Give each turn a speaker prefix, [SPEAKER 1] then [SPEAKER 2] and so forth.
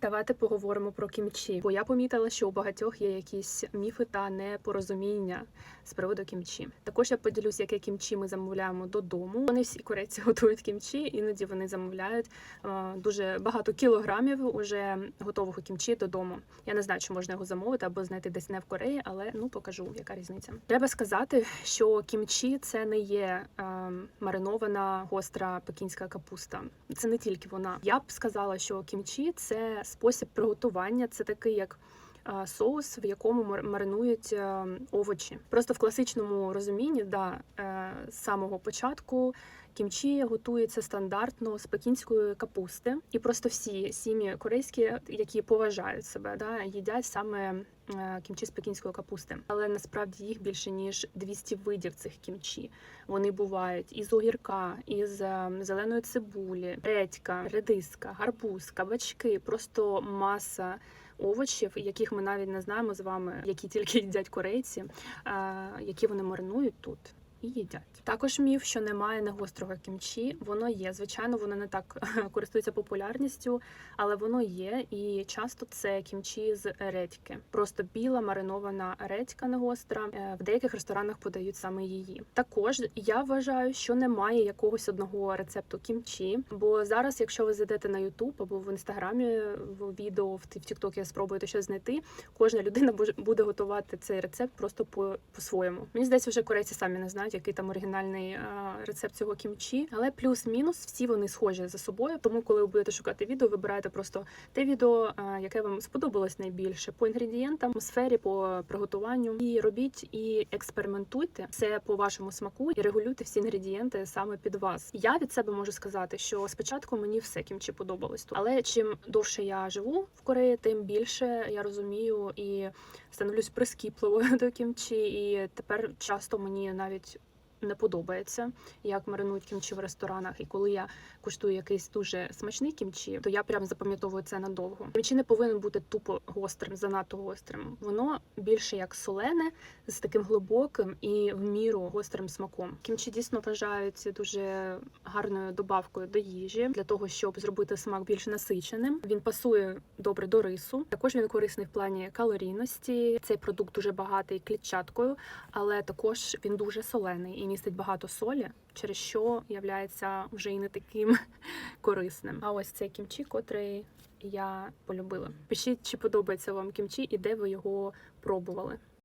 [SPEAKER 1] Давайте поговоримо про кімчі, бо я помітила, що у багатьох є якісь міфи та непорозуміння з приводу кімчі. Також я поділюсь, яке кімчі ми замовляємо додому. Вони всі корейці готують кімчі, іноді вони замовляють е, дуже багато кілограмів уже готового кімчі додому. Я не знаю, чи можна його замовити або знайти десь не в Кореї, але ну покажу, яка різниця. Треба сказати, що кімчі це не є е, маринована гостра пекінська капуста. Це не тільки вона. Я б сказала, що кімчі це спосіб приготування. Це такий як соус, в якому мар- маринують е, овочі. Просто в класичному розумінні, да, е, з самого початку кімчі готується стандартно з пекінської капусти, і просто всі сім'ї корейські, які поважають себе, да, їдять саме е, кімчі з пекінської капусти. Але насправді їх більше ніж 200 видів цих кімчі. Вони бувають із огірка, із е, зеленої цибулі, редька, редиска, гарбуз, кабачки, просто маса овочів, яких ми навіть не знаємо з вами, які тільки їдять корейці, е, які вони маринують тут. І їдять також міф, що немає негострого кімчі. Воно є. Звичайно, воно не так користується популярністю, але воно є. І часто це кімчі з редьки. Просто біла маринована редька негостра. Е, В деяких ресторанах подають саме її. Також я вважаю, що немає якогось одного рецепту кімчі. Бо зараз, якщо ви зайдете на YouTube або в інстаграмі в відео в TikTok, спробуєте щось знайти, кожна людина буде готувати цей рецепт просто по по-своєму. Мені здається, вже корейці самі не знають, який там оригінальний рецепт цього кімчі, але плюс-мінус всі вони схожі за собою. Тому, коли ви будете шукати відео, вибирайте просто те відео, яке вам сподобалось найбільше по інгредієнтам, по сфері, по приготуванню. І робіть і експериментуйте це по вашому смаку і регулюйте всі інгредієнти саме під вас. Я від себе можу сказати, що спочатку мені все кімчі подобалось але чим довше я живу в Кореї, тим більше я розумію і становлюсь прискіпливою до кімчі, і тепер часто мені навіть. Не подобається, як маринують кімчі в ресторанах. І коли я куштую якийсь дуже смачний кімчі, то я прям запам'ятовую це надовго. Кімчі не повинен бути тупо гострим, занадто гострим. Воно більше як солене, з таким глибоким і в міру гострим смаком. Кімчі дійсно вважають дуже гарною добавкою до їжі для того, щоб зробити смак більш насиченим. Він пасує добре до рису. Також він корисний в плані калорійності. Цей продукт дуже багатий клітчаткою, але також він дуже солений і містить багато солі, через що являється вже і не таким корисним. А ось цей кімчі, котрий я полюбила. Пишіть, чи подобається вам кімчі і де ви його пробували.